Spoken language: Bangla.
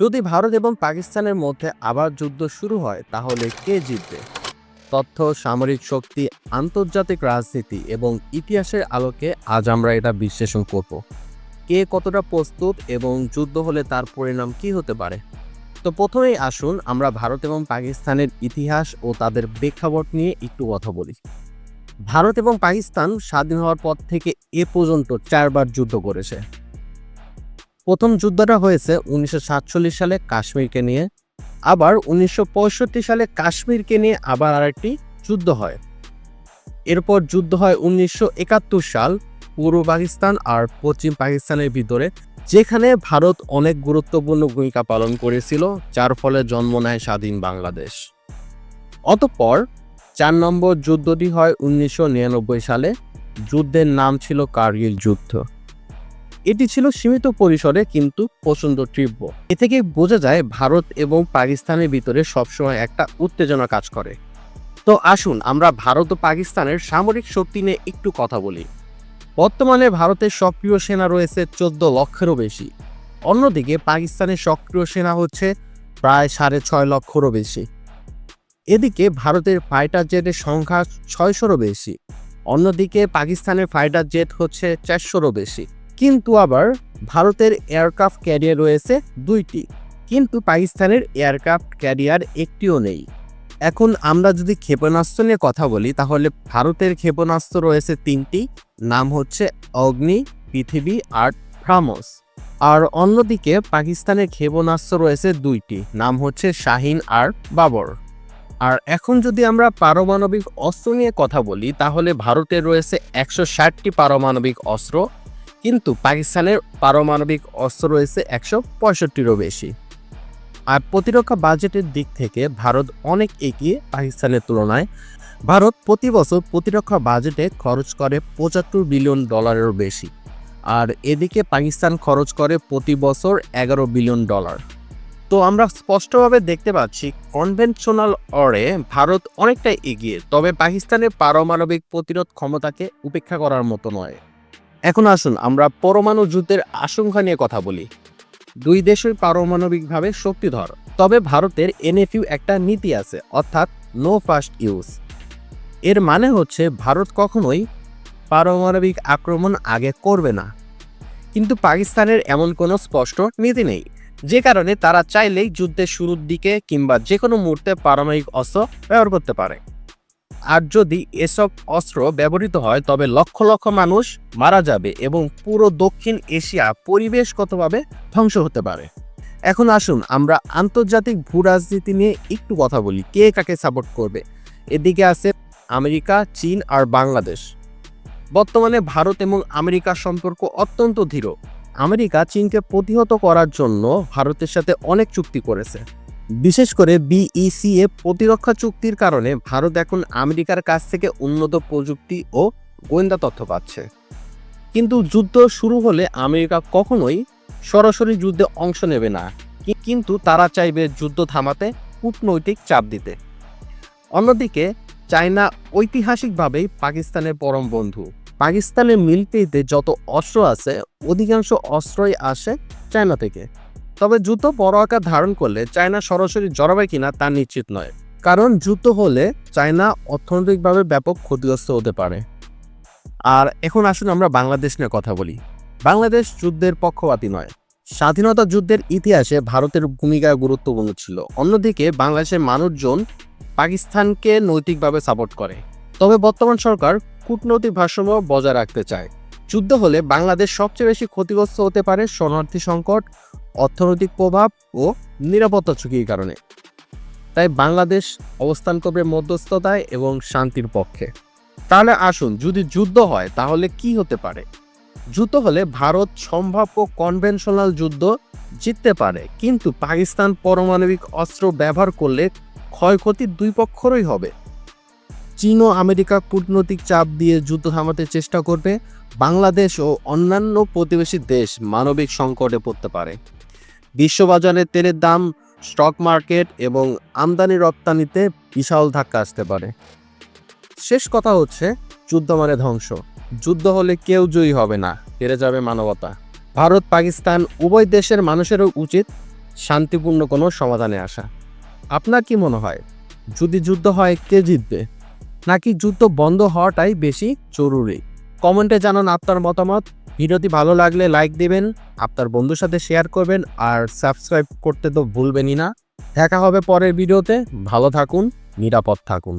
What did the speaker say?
যদি ভারত এবং পাকিস্তানের মধ্যে আবার যুদ্ধ শুরু হয়, তাহলে কে জিতবে? তথ্য, সামরিক শক্তি, আন্তর্জাতিক রাজনীতি এবং ইতিহাসের আলোকে আজ আমরা এটা বিশ্লেষণ করব। কে কতটা প্রস্তুত এবং যুদ্ধ হলে তার পরিণাম কি হতে পারে? তো প্রথমেই আসুন আমরা ভারত এবং পাকিস্তানের ইতিহাস ও তাদের প্রেক্ষাপট নিয়ে একটু কথা বলি। ভারত এবং পাকিস্তান স্বাধীন হওয়ার পর থেকে এ পর্যন্ত চারবার যুদ্ধ করেছে। প্রথম যুদ্ধটা হয়েছে উনিশশো সাতচল্লিশ সালে কাশ্মীরকে নিয়ে। আবার উনিশশো পঁয়ষট্টি সালে কাশ্মীরকে নিয়ে আবার আরেকটি যুদ্ধ হয়। এরপর যুদ্ধ হয় উনিশশো একাত্তর সাল পূর্ব পাকিস্তান আর পশ্চিম পাকিস্তানের ভিতরে, যেখানে ভারত অনেক গুরুত্বপূর্ণ ভূমিকা পালন করেছিল, যার ফলে জন্ম নেয় স্বাধীন বাংলাদেশ। অতঃপর চার নম্বর যুদ্ধটি হয় উনিশশো নিরানব্বই সালে, যুদ্ধের নাম ছিল কার্গিল যুদ্ধ। এটি ছিল সীমিত পরিসরে কিন্তু প্রচণ্ড তীব্র। এ থেকে বোঝা যায় ভারত এবং পাকিস্তানের ভিতরে সবসময় একটা উত্তেজনা কাজ করে। তো আসুন আমরা ভারত ও পাকিস্তানের সামরিক শক্তি নিয়ে একটু কথা বলি। বর্তমানে ভারতের সক্রিয় সেনা রয়েছে চোদ্দ লক্ষেরও বেশি। অন্যদিকে পাকিস্তানের সক্রিয় সেনা হচ্ছে প্রায় সাড়ে ছয় লক্ষেরও বেশি। এদিকে ভারতের ফাইটার জেটের সংখ্যা ছয়শোরও বেশি। অন্যদিকে পাকিস্তানের ফাইটার জেট হচ্ছে চারশোরও বেশি। কিন্তু আবার ভারতের এয়ারক্রাফট ক্যারিয়ার রয়েছে দুইটি, কিন্তু পাকিস্তানের এয়ারক্রাফট ক্যারিয়ার একটিও নেই। এখন আমরা যদি ক্ষেপণাস্ত্র নিয়ে কথা বলি, তাহলে ভারতের ক্ষেপণাস্ত্র রয়েছে তিনটি, নাম হচ্ছে অগ্নি, পৃথিবী আর ফ্রামস আর অন্যদিকে পাকিস্তানের ক্ষেপণাস্ত্র রয়েছে দুইটি, নাম হচ্ছে শাহিন আর বাবর। আর এখন যদি আমরা পারমাণবিক অস্ত্র নিয়ে কথা বলি, তাহলে ভারতের রয়েছে একশো ষাটটি পারমাণবিক অস্ত্র পাকিস্তানের পারমাণবিক অস্ত্র রয়েছে একশো পঁয়ষট্টিরও বেশি। আর প্রতিরক্ষা বাজেটের দিক থেকে ভারত অনেক এগিয়ে পাকিস্তানের তুলনায়। ভারত প্রতি বছর প্রতিরক্ষা বাজেটে খরচ করে পঁচাত্তর বিলিয়ন ডলারেরও বেশি। আর এদিকে পাকিস্তান খরচ করে প্রতি বছর এগারো বিলিয়ন ডলার। তো আমরা স্পষ্টভাবে দেখতে পাচ্ছি, কনভেনশনাল অরে ভারত অনেকটা এগিয়ে, তবে পাকিস্তানের পারমাণবিক প্রতিরোধ ক্ষমতাকে উপেক্ষা করার মতো নয়। এখন আসুন আমরা পরমাণু যুদ্ধের আশঙ্কা নিয়ে কথা বলি। দুই দেশই পারমাণবিকভাবে শক্তিধর, তবে ভারতের এনএফইউ একটা নীতি আছে, অর্থাৎ নো ফার্স্ট ইউজ এর মানে হচ্ছে ভারত কখনোই পারমাণবিক আক্রমণ আগে করবে না। কিন্তু পাকিস্তানের এমন কোনো স্পষ্ট নীতি নেই, যে কারণে তারা চাইলেই যুদ্ধের শুরুর দিকে কিংবা যে কোনো মুহূর্তে পারমাণবিক অস্ত্র ব্যবহার করতে পারে। আর যদি এসব অস্ত্র ব্যবহৃত হয়, তবে লক্ষ লক্ষ মানুষ মারা যাবে এবং পুরো দক্ষিণ এশিয়া পরিবেশগতভাবে ধ্বংস হতে পারে। এখন আসুন, আমরা আন্তর্জাতিক ভূ রাজনীতি নিয়ে একটু কথা বলি। কে কাকে সাপোর্ট করবে? এদিকে আছে আমেরিকা, চীন আর বাংলাদেশ। বর্তমানে ভারত এবং আমেরিকার সম্পর্ক অত্যন্ত দৃঢ় আমেরিকা চীনকে প্রতিহত করার জন্য ভারতের সাথে অনেক চুক্তি করেছে। বিশেষ করে বিইসিএ প্রতিরক্ষা চুক্তির কারণে ভারত এখন আমেরিকার কাছ থেকে উন্নত প্রযুক্তি ও গোয়েন্দা তথ্য পাচ্ছে। কিন্তু যুদ্ধ শুরু হলে আমেরিকা কখনোই সরাসরি যুদ্ধে অংশ নেবে না। কিন্তু তারা চাইবে যুদ্ধ থামাতে কূটনৈতিক চাপ দিতে। অন্যদিকে, চায়না ঐতিহাসিকভাবেই পাকিস্তানের পরম বন্ধু। পাকিস্তানের মিলিটারিতে যত অস্ত্র আছে, অধিকাংশ অস্ত্রই আসে চায়না থেকে। তবে যুদ্ধ বড় আকার ধারণ করলে চায়না সরাসরি জড়াবে কিনা তা নিশ্চিত নয়। কারণ যুদ্ধ হলে চায়না অর্থনৈতিকভাবে ব্যাপক ক্ষতিগ্রস্ত হতে পারে। আর এখন আসুন আমরা বাংলাদেশ নিয়ে কথা বলি। বাংলাদেশ যুদ্ধের পক্ষপাতী নয়। স্বাধীনতা যুদ্ধের ইতিহাসে ভারতের ভূমিকা গুরুত্বপূর্ণ ছিল। অন্যদিকে বাংলাদেশের মানুষজন পাকিস্তানকে নৈতিকভাবে সাপোর্ট করে। তবে বর্তমান সরকার কূটনৈতিক ভারসাম্য বজায় রাখতে চায়। যুদ্ধ হলে বাংলাদেশ সবচেয়ে বেশি ক্ষতিগ্রস্ত হতে পারে শরণার্থী সংকট অর্থনৈতিক প্রভাব ও নিরাপত্তা ঝুঁকির কারণে। তাই বাংলাদেশ অবস্থান করবে মধ্যস্থতায় এবং শান্তির পক্ষে। তাহলে আসুন, যদি যুদ্ধ হয়, তাহলে কি হতে পারে? যুদ্ধ হলে ভারত সম্ভাব্য কনভেনশনাল যুদ্ধ জিততে পারে। কিন্তু পাকিস্তান পারমাণবিক অস্ত্র ব্যবহার করলে ক্ষয়ক্ষতি দুই পক্ষরই হবে। চীন ও আমেরিকা কূটনৈতিক চাপ দিয়ে যুদ্ধ থামাতে চেষ্টা করবে। বাংলাদেশ ও অন্যান্য প্রতিবেশী দেশ মানবিক সংকটে পড়তে পারে। বিশ্ববাজারে তেলের দাম, স্টক মার্কেট এবং আমদানি রপ্তানিতে বিশাল ধাক্কা আসতে পারে। শেষ কথা হচ্ছে, যুদ্ধ মানে ধ্বংস। যুদ্ধ হলে কেউ জয়ী হবে না, হেরে যাবে মানবতা। ভারত, পাকিস্তান উভয় দেশের মানুষেরও উচিত শান্তিপূর্ণ কোনো সমাধানে আসা। আপনার কি মনে হয়, যদি যুদ্ধ হয় কে জিতবে? নাকি যুদ্ধ বন্ধ হওয়াটাই বেশি জরুরি? কমেন্টে জানান আপনার মতামত। ভিডিওটি ভালো লাগলে লাইক দিবেন, আপনার বন্ধুর সাথে শেয়ার করবেন আর সাবস্ক্রাইব করতে তো ভুলবেনই না। দেখা হবে পরের ভিডিওতে। ভালো থাকুন, নিরাপদ থাকুন।